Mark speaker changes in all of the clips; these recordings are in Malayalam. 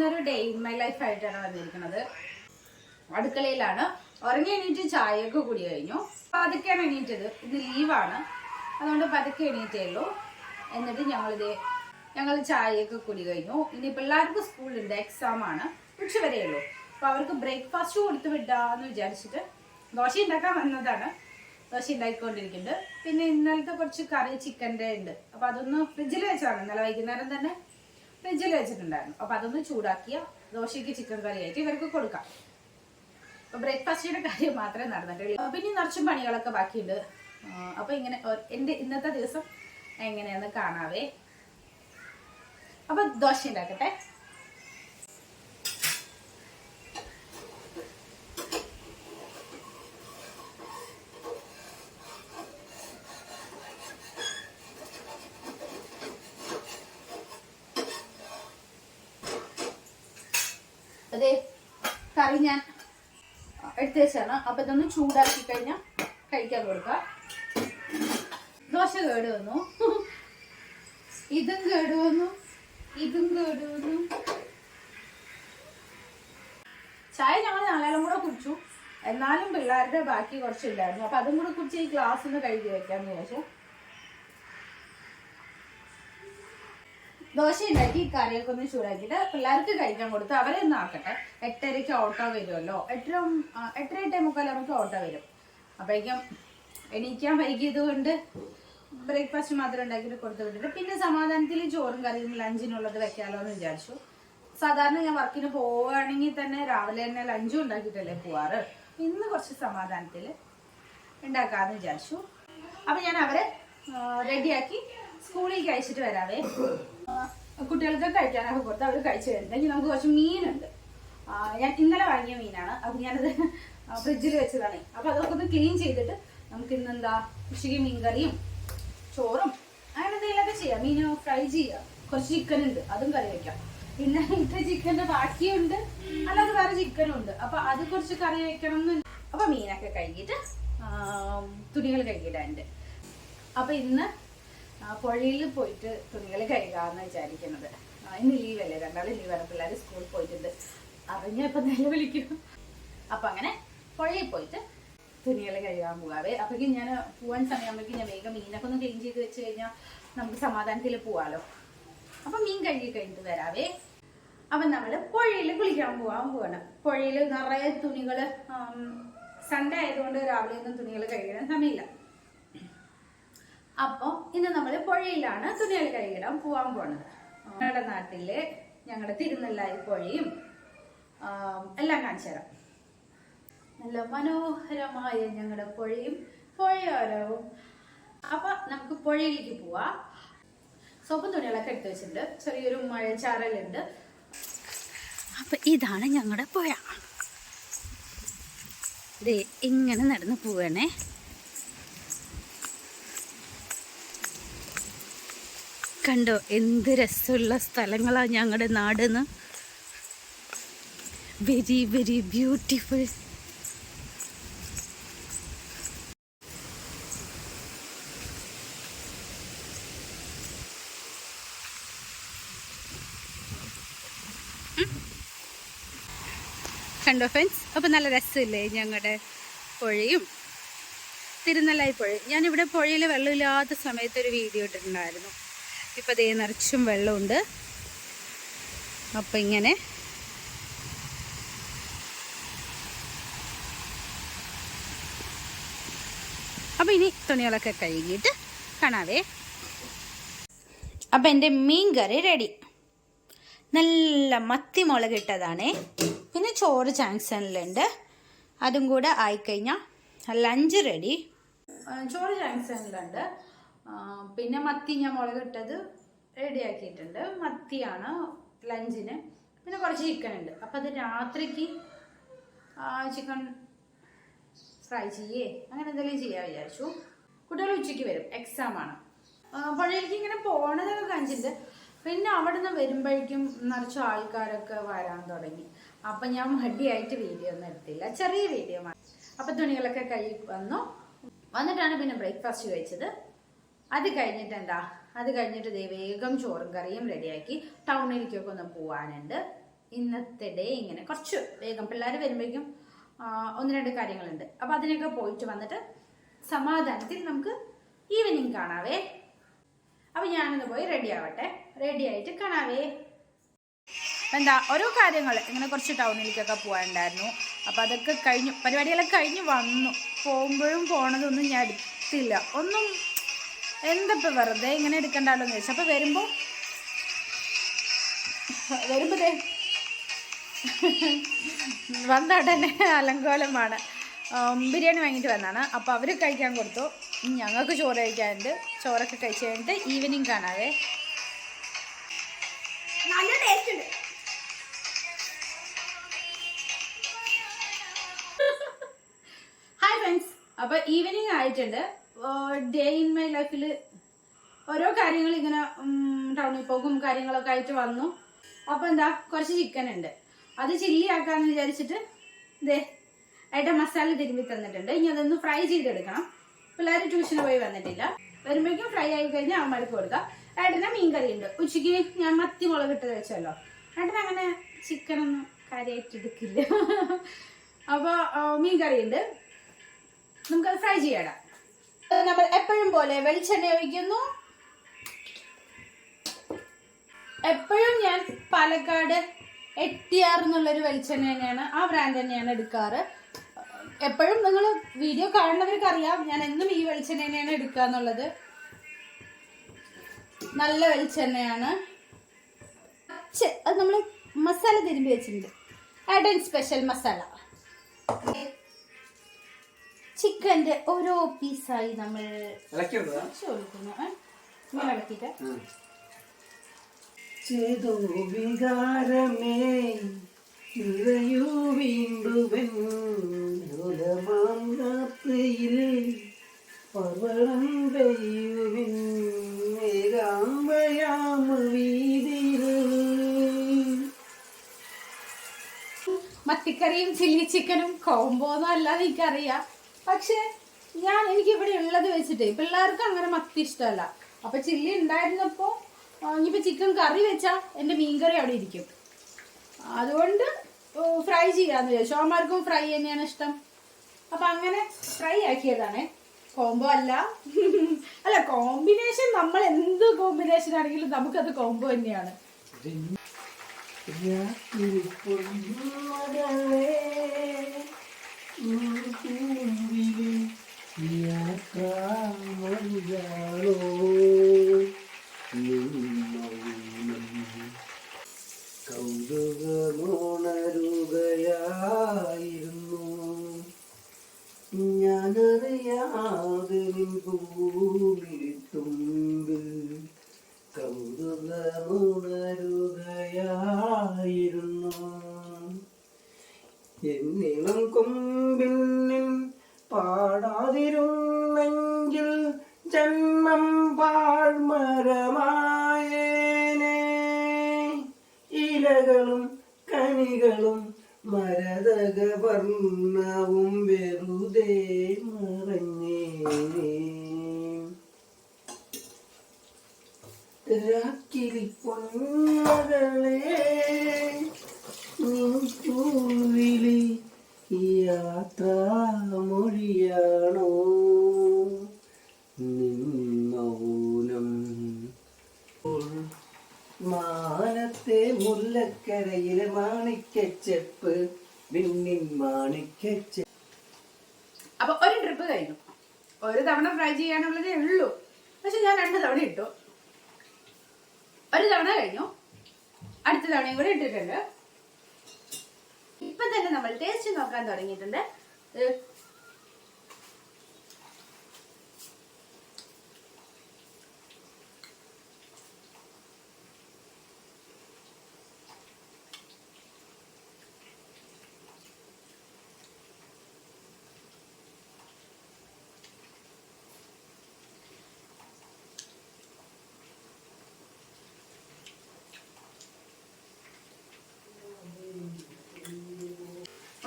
Speaker 1: ഇന്നൊരു ഡേ ഇൻ മൈ ലൈഫ് ആയിട്ടാണ് വന്നിരിക്കുന്നത്. അടുക്കളയിലാണ്. ഉറങ്ങി എണീറ്റ് ചായയൊക്കെ കൂടി കഴിഞ്ഞു. പതുക്കെയാണ് എണീറ്റത്. ഇത് ലീവാണ് അതുകൊണ്ട് പതുക്കെ എണീറ്റേ ഉള്ളൂ. എന്നിട്ട് ഞങ്ങളിത് ഞങ്ങൾ ചായയൊക്കെ കൂടി കഴിഞ്ഞു. ഇനി പിള്ളേർക്ക് സ്കൂളുണ്ട് എക്സാം ആണ്. ഉച്ച വരെയുള്ളൂ ഉള്ളൂ. അപ്പൊ അവർക്ക് ബ്രേക്ക്ഫാസ്റ്റ് കൊടുത്ത് വിടാന്ന് വിചാരിച്ചിട്ട് ദോശ ഉണ്ടാക്കാൻ വന്നതാണ്. ദോശ ഉണ്ടാക്കിക്കൊണ്ടിരിക്കുന്നുണ്ട് പിന്നെ ഇന്നലത്തെ കുറച്ച് കറി ചിക്കന്റെ ഉണ്ട്. അപ്പൊ അതൊന്ന് ഫ്രിഡ്ജിൽ വെച്ചാണ്. ഇന്നലെ വൈകുന്നേരം തന്നെ ഫ്രിഡ്ജിൽ വെച്ചിട്ടുണ്ടായിരുന്നു. അപ്പൊ അതൊന്ന് ചൂടാക്കിയ ദോശയ്ക്ക് ചിക്കൻ കറി ആയിട്ട് ഇവർക്ക് കൊടുക്കാം. അപ്പൊ ബ്രേക്ക്ഫാസ്റ്റിന്റെ കാര്യം മാത്രമേ നടന്നിട്ടുള്ളൂ. പിന്നെ നിറച്ചും പണികളൊക്കെ ബാക്കിയുണ്ട്. അപ്പോൾ അപ്പൊ ഇങ്ങനെ എന്റെ ഇന്നത്തെ ദിവസം എങ്ങനെയാന്ന് കാണാവേ. അപ്പൊ ദോശ ഉണ്ടാക്കട്ടെ. അതെ കറി ഞാൻ എടുത്തു വെച്ചാണ് അപ്പൊ ഇതൊന്ന് ചൂടാക്കി കഴിഞ്ഞാൽ കഴിക്കാൻ കൊടുക്കാം. ദോശ കേട് വന്നു. ഇതും കേട് വന്നു. ഇതും കേട് വന്നു. ചായ ഞങ്ങൾ നാലാളും കൂടെ കുടിച്ചു. എന്നാലും പിള്ളേരുടെ ബാക്കി കുറച്ചില്ലായിരുന്നു അപ്പൊ അതും കൂടെ കുടിച്ച് ഈ ഗ്ലാസ് ഒന്ന് കഴുകി വെക്കാന്ന് വിചാരിച്ചു. ദോശ ഉണ്ടാക്കി കറിയൊക്കെ ഒന്ന് ചൂടാക്കിയിട്ട് പിള്ളേർക്ക് കഴിക്കാൻ കൊടുത്ത് അവരെ ഒന്ന് ആക്കട്ടെ. എട്ടരയ്ക്ക് ഓട്ടോ വരുമല്ലോ. എട്ടര എട്ടര എട്ടേ മുക്കാലാകുമ്പോൾ ഓട്ടോ വരും. അപ്പോഴേക്കും എണീക്കാൻ വൈകിയത് കൊണ്ട് ബ്രേക്ക്ഫാസ്റ്റ് മാത്രം ഉണ്ടാക്കിയിട്ട് കൊടുത്തു വിട്ടിട്ട് പിന്നെ സമാധാനത്തിൽ ചോറും കറിയും ലഞ്ചിനുള്ളത് വെക്കാമല്ലോ എന്ന് വിചാരിച്ചു. സാധാരണ ഞാൻ വർക്കിന് പോവുകയാണെങ്കിൽ തന്നെ രാവിലെ തന്നെ ലഞ്ചും ഉണ്ടാക്കിയിട്ടല്ലേ പോവാറ്? ഇന്ന് കുറച്ച് സമാധാനത്തിൽ ഉണ്ടാക്കാമെന്ന് വിചാരിച്ചു. അപ്പം ഞാൻ അവരെ റെഡിയാക്കി സ്കൂളിലേക്ക് അയച്ചിട്ട് വരാവേ. കുട്ടികൾക്ക് കഴിക്കാനൊക്കെ കൊടുത്ത് അവർ കഴിച്ചു കഴിഞ്ഞിട്ടുണ്ടെങ്കിൽ നമുക്ക് കുറച്ച് മീനുണ്ട്. ഞാൻ ഇന്നലെ വാങ്ങിയ മീനാണ്. അപ്പൊ ഞാനത് ഫ്രിഡ്ജിൽ വെച്ചതാണ്. അപ്പൊ അതൊക്കെ ഒന്ന് ക്ലീൻ ചെയ്തിട്ട് നമുക്ക് ഇന്ന് എന്താ ഉച്ചയ്ക്ക് മീൻകറിയും ചോറും അങ്ങനെ എന്തെങ്കിലുമൊക്കെ ചെയ്യാം. മീൻ ഫ്രൈ ചെയ്യാം. കുറച്ച് ചിക്കൻ ഉണ്ട്. അതും കറി വെക്കാം. പിന്നെ ഇത്ര ചിക്കന്റെ ബാക്കിയുണ്ട്. അല്ലാതെ വേറെ ചിക്കനും ഉണ്ട്. അപ്പൊ അത് കുറച്ച് കറി വെക്കണം എന്ന് അപ്പൊ മീനൊക്കെ കഴുകിയിട്ട് തുണികൾ കഴുകിയിടാനുണ്ട്. അപ്പൊ ഇന്ന് പുഴയിൽ പോയിട്ട് തുണികൾ കഴുകാന്ന് വിചാരിക്കുന്നത്. ഇന്ന് ലീവല്ലേ? രണ്ടാളും ലീവാണ് പിള്ളേർ സ്കൂളിൽ പോയിട്ടുണ്ട്. അറിഞ്ഞ ഇപ്പൊ നിലവിളിക്കും. അപ്പൊ അങ്ങനെ പുഴയിൽ പോയിട്ട് തുണികൾ കഴുകാൻ പോകാവേ അപ്പോഴേക്കും ഞാൻ പോവാൻ സമയമാകുമ്പോഴേക്കും ഞാൻ വേഗം മീനൊക്കെ ഒന്ന് ക്ലീൻ ചെയ്ത് വെച്ച് കഴിഞ്ഞാൽ നമുക്ക് സമാധാനത്തിൽ പോവാലോ. അപ്പൊ മീൻ കഴുകി കഴിഞ്ഞിട്ട് വരാവേ. അപ്പൊ നമ്മൾ പുഴയിൽ കുളിക്കാൻ പോവാൻ പോവാണ്. പുഴയിൽ നിറയെ തുണികൾ സൺഡേ ആയതുകൊണ്ട് രാവിലെ ഒന്നും തുണികൾ കഴുകാൻ സമയമില്ല. അപ്പൊ ഇന്ന് നമ്മൾ പുഴയിലാണ് തുണികൾ കഴുകിടാൻ പോവാൻ പോണത്. ഞങ്ങളുടെ നാട്ടിലെ ഞങ്ങളുടെ തിരുനെല്ലായി പുഴയും എല്ലാം കാണിച്ചു തരാം. നല്ല മനോഹരമായ ഞങ്ങളുടെ പുഴയും പുഴയോരവും. അപ്പൊ നമുക്ക് പുഴയിലേക്ക് പോവാം. സോപ്പും തുണികളൊക്കെ എടുത്തു വെച്ചിട്ടുണ്ട്. ചെറിയൊരു മഴ ചാറലുണ്ട്. അപ്പൊ ഇതാണ് ഞങ്ങളുടെ പുഴ. ഇങ്ങനെ നടന്ന് പോവണേ. കണ്ടോ എന്ത് രസമുള്ള സ്ഥലങ്ങളാണ് ഞങ്ങളുടെ നാടെന്ന്. വെരി വെരി ബ്യൂട്ടിഫുൾ കണ്ടോ ഫ്രണ്ട്സ് അപ്പം നല്ല രസമില്ലേ ഞങ്ങളുടെ പുഴയും തിരുനെല്ലായി പുഴ ഞാനിവിടെ പുഴയിൽ വെള്ളമില്ലാത്ത സമയത്ത് ഒരു വീഡിയോ ഇട്ടിട്ടുണ്ടായിരുന്നു. ഇപ്പം ദേ നിറച്ചും വെള്ളമുണ്ട്. അപ്പം ഇങ്ങനെ അപ്പം ഇനി തുണികളൊക്കെ കഴുകിയിട്ട് കാണാവേ. അപ്പം എന്റെ മീൻ കറി റെഡി നല്ല മത്തി മുളക് ഇട്ടതാണേ. പിന്നെ ചോറ് ജാങ്സണിലുണ്ട്. അതും കൂടെ ആയിക്കഴിഞ്ഞാൽ ലഞ്ച് റെഡി ചോറ് ജാങ്സണിലുണ്ട്. പിന്നെ മത്തി ഞാൻ മുളക് ഇട്ടത് റെഡി ആക്കിയിട്ടുണ്ട്. മത്തിയാണ് ലഞ്ചിന്. പിന്നെ കുറച്ച് ചിക്കൻ ഉണ്ട്. അപ്പം അത് രാത്രിക്ക് ചിക്കൻ ഫ്രൈ ചെയ്യേ. അങ്ങനെ എന്തെങ്കിലും ചെയ്യാൻ വിചാരിച്ചു. കുട്ടികൾ ഉച്ചയ്ക്ക് വരും. എക്സാമാണ് പുഴയിലേക്ക് ഇങ്ങനെ പോണതൊക്കെ കഴിഞ്ഞിട്ട് പിന്നെ അവിടെ നിന്ന് വരുമ്പോഴേക്കും നിറച്ച് ആൾക്കാരൊക്കെ വരാൻ തുടങ്ങി. അപ്പം ഞാൻ മടിയായിട്ട് വീഡിയോ ഒന്നും എടുത്തില്ല. ചെറിയ വീഡിയോ അപ്പം തുണികളൊക്കെ കഴുകി വന്നു. വന്നിട്ടാണ് പിന്നെ ബ്രേക്ക്ഫാസ്റ്റ് കഴിച്ചത്. അത് കഴിഞ്ഞിട്ട് എന്താ അത് കഴിഞ്ഞിട്ട് ദേ വേഗം ചോറും കറിയും റെഡിയാക്കി ടൗണിലേക്കൊക്കെ ഒന്ന് പോവാനുണ്ട്. ഇന്നത്തെ ഡേ ഇങ്ങനെ കുറച്ച് വേഗം പിള്ളേർ വരുമ്പോഴേക്കും ഒന്ന് രണ്ട് കാര്യങ്ങളുണ്ട്. അപ്പോൾ അതിനൊക്കെ പോയിട്ട് വന്നിട്ട് സമാധാനത്തിൽ നമുക്ക് ഈവനിങ് കാണാവേ. അപ്പോൾ ഞാനിന്ന് പോയി റെഡി ആവട്ടെ. റെഡി ആയിട്ട് കാണാവേ. എന്താ ഓരോ കാര്യങ്ങൾ ഇങ്ങനെ കുറച്ച് ടൗണിലേക്കൊക്കെ പോകാനുണ്ടായിരുന്നു അപ്പോൾ അതൊക്കെ കഴിഞ്ഞു പരിപാടികളൊക്കെ കഴിഞ്ഞ് വന്നു. പോകുമ്പോഴും പോണതൊന്നും ഞാൻ എടുത്തില്ല. ഒന്നും എന്തപ്പോൾ വെറുതെ ഇങ്ങനെ എടുക്കണ്ടല്ലോ എന്ന് ചോദിച്ചു. അപ്പോൾ വരുമ്പോൾ വരുമ്പോൾ ദേ. വന്ന ഉടനെ അലങ്കോലമാണ്. ബിരിയാണി വാങ്ങിയിട്ട് വന്നാണ്. അപ്പോൾ അവർ കഴിക്കാൻ കൊടുത്തു. ഞങ്ങൾക്ക് ചോറ് കഴിക്കാനുണ്ട്. ചോറൊക്കെ കഴിച്ച് കഴിഞ്ഞിട്ട് ഈവനിങ് കാണാവേ.
Speaker 2: നല്ല ടേസ്റ്റ് ഉണ്ട്.
Speaker 1: ഹായ് ഫ്രണ്ട്സ് അപ്പോൾ ഈവനിങ് ആയിട്ടുണ്ട്. ഡേ ഇൻ മൈ ലൈഫിൽ ഓരോ കാര്യങ്ങൾ ഇങ്ങനെ ടൗണിൽ പോകും കാര്യങ്ങളൊക്കെ ആയിട്ട് വന്നു. അപ്പോൾ എന്താ കുറച്ച് ചിക്കൻ ഉണ്ട്. അത് ചില്ലി ആക്കാന്ന് വിചാരിച്ചിട്ട് ദേ ഏട്ടൻ മസാല തിരുമ്പി തന്നിട്ടുണ്ട്. ഇനി അതൊന്ന് ഫ്രൈ ചെയ്തെടുക്കണം. പിള്ളേർ ട്യൂഷന് പോയി വന്നിട്ടില്ല. വരുമ്പോഴേക്കും ഫ്രൈ ആയി കഴിഞ്ഞാൽ അവന്മാർക്ക് കൊടുക്കാം. ഏട്ടന് മീൻകറി ഉണ്ട് ഉച്ചയ്ക്ക് ഞാൻ മത്തി മുളക് ഇട്ട് വെച്ചല്ലോ. ഏട്ടൻ അങ്ങനെ ചിക്കനൊന്നും കാര്യമായിട്ട് എടുക്കില്ല. അപ്പോൾ മീൻകറി ഉണ്ട് നമുക്കത് ഫ്രൈ ചെയ്യണം നമ്മൾ എപ്പോഴും പോലെ വെളിച്ചെണ്ണ ഒഴിക്കുന്നു. എപ്പോഴും ഞാൻ പാലക്കാട് എട്ടിയാർ എന്നുള്ളൊരു വെളിച്ചെണ്ണ തന്നെയാണ്. ആ ബ്രാൻഡ് തന്നെയാണ് എടുക്കാറ്. എപ്പോഴും നിങ്ങൾ വീഡിയോ കാണുന്നവർക്ക് അറിയാം ഞാൻ എന്നും ഈ വെളിച്ചെണ്ണ തന്നെയാണ് എടുക്കുക എന്നുള്ളത്. നല്ല വെളിച്ചെണ്ണയാണ്. അത് നമ്മൾ മസാല തിരുമ്പി വെച്ചിട്ടുണ്ട്. ആഡൻ സ്പെഷ്യൽ മസാല ചിക്കന്റെ ഓരോ പീസായി നമ്മൾ കൊടുക്കുന്നു? ഇങ്ങനെ ഇളക്കിയിട്ട്.
Speaker 3: ചെയ്തു വികാരമേ നിറയൂ വീണ്ടുവൻ രാത്രിയിൽ പർവണം പെയ്യുവിൻ ഏകാമ്പയാമ വീതിയിൽ.
Speaker 1: മത്തിക്കറിയും ചില്ലി ചിക്കനും കോമ്പോന്നും അല്ലാതെ എനിക്കറിയാം. പക്ഷെ ഞാൻ എനിക്ക് ഇവിടെ ഉള്ളത് വെച്ചിട്ട് പിള്ളേർക്ക് അങ്ങനെ മത്തി ഇഷ്ടമല്ല. അപ്പൊ ചില്ലി ഉണ്ടായിരുന്നപ്പോ ആ, ഇനിയിപ്പോ ചിക്കൻ കറി വെച്ചാൽ എന്റെ മീൻകറി അവിടെ ഇരിക്കും. അതുകൊണ്ട് ഫ്രൈ ചെയ്യാന്ന് വിചാരിച്ചു. അമ്മമാർക്കും ഫ്രൈ തന്നെയാണ് ഇഷ്ടം. അപ്പൊ അങ്ങനെ ഫ്രൈ ആക്കിയതാണ്. കോംബോ അല്ല. അല്ല കോമ്പിനേഷൻ നമ്മൾ എന്ത് കോമ്പിനേഷൻ ആണെങ്കിലും നമുക്കത് കോംബോ തന്നെയാണ്.
Speaker 3: പൂവിലെ ಯಾಕಾಮಯ್ಯಾಲೋ ನಿನ್ನೌನಂ ಕೌದುಗ ನೋಣರು പാടാതിരുന്നെങ്കിൽ ജന്മം പാഴ്മരമായേനെ ഇലകളും കനികളും മരതക വർണവും വെറുതെ മറഞ്ഞേനെ രാക്കിരി മാണിക്കച്ചെപ്പ്
Speaker 1: അപ്പൊ ഒരു ട്രിപ്പ് കഴിഞ്ഞു. ഒരു തവണ ഫ്രൈ ചെയ്യാനുള്ളതേ ഉള്ളൂ. പക്ഷെ ഞാൻ രണ്ട് തവണ ഇട്ടു. ഒരു തവണ കഴിഞ്ഞു. അടുത്ത തവണയും കൂടെ ഇട്ടിട്ടുണ്ട്. ഇപ്പൊ തന്നെ നമ്മൾ ടേസ്റ്റ് നോക്കാൻ തുടങ്ങിയിട്ടുണ്ട്.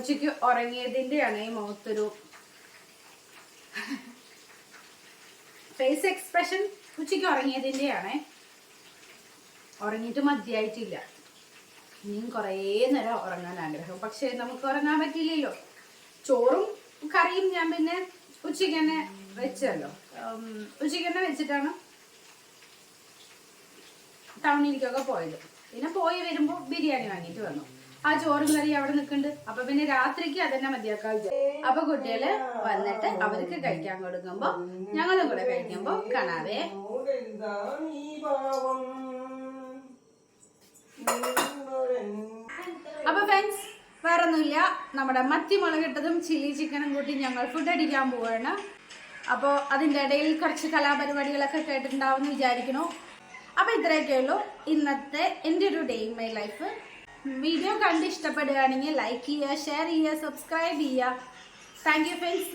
Speaker 1: ഉച്ചയ്ക്ക് ഉറങ്ങിയതിന്റെയാണ് ഈ മുഖത്തൊരു ഫേസ് എക്സ്പ്രഷൻ ഉച്ചയ്ക്ക് ഉറങ്ങിയതിന്റെയാണ്. ഉറങ്ങിയിട്ട് മതിയായിട്ടില്ല. ഇനിയും കുറേ നേരം ഉറങ്ങാൻ ആഗ്രഹം. പക്ഷെ നമുക്ക് ഉറങ്ങാൻ പറ്റില്ലല്ലോ ചോറും കറിയും ഞാൻ പിന്നെ ഉച്ചയ്ക്ക് തന്നെ വെച്ചല്ലോ. ഉച്ചയ്ക്ക് തന്നെ വെച്ചിട്ടാണ് ടൗണിലേക്കൊക്കെ പോയത്. പിന്നെ പോയി വരുമ്പോൾ ബിരിയാണി വാങ്ങിയിട്ട് വന്നു. ആ ചോറും കറി അവിടെ നിൽക്കുന്നുണ്ട്. അപ്പൊ പിന്നെ രാത്രിക്ക് അതന്നെ മതിയാക്കാൻ വിചാരിച്ചു അപ്പൊ കുട്ടികൾ വന്നിട്ട് അവർക്ക് കഴിക്കാൻ കൊടുക്കുമ്പോ ഞങ്ങളും കൂടെ കഴിക്കുമ്പോ കാണാവേ. അപ്പൊ ഫ്രണ്ട്സ് വേറെ ഒന്നുമില്ല നമ്മുടെ മത്തി മുളകിട്ടതും ചില്ലി ചിക്കനും കൂട്ടി ഞങ്ങൾ ഫുഡ് അടിക്കാൻ പോവാണ്. അപ്പോൾ അതിന്റെ ഇടയിൽ കുറച്ച് കലാപരിപാടികളൊക്കെ കേട്ടിട്ടുണ്ടാവും എന്ന് വിചാരിക്കണു അപ്പോൾ ഇത്രയൊക്കെ ഉള്ളൂ ഇന്നത്തെ എന്റെ ഒരു day in my life video കണ്ട് ഇഷ്ടപ്പെടുകയാണെങ്കിൽ ലൈക്ക് ചെയ്യുക ഷെയർ ചെയ്യുക സബ്സ്ക്രൈബ് ചെയ്യുക. Thank you friends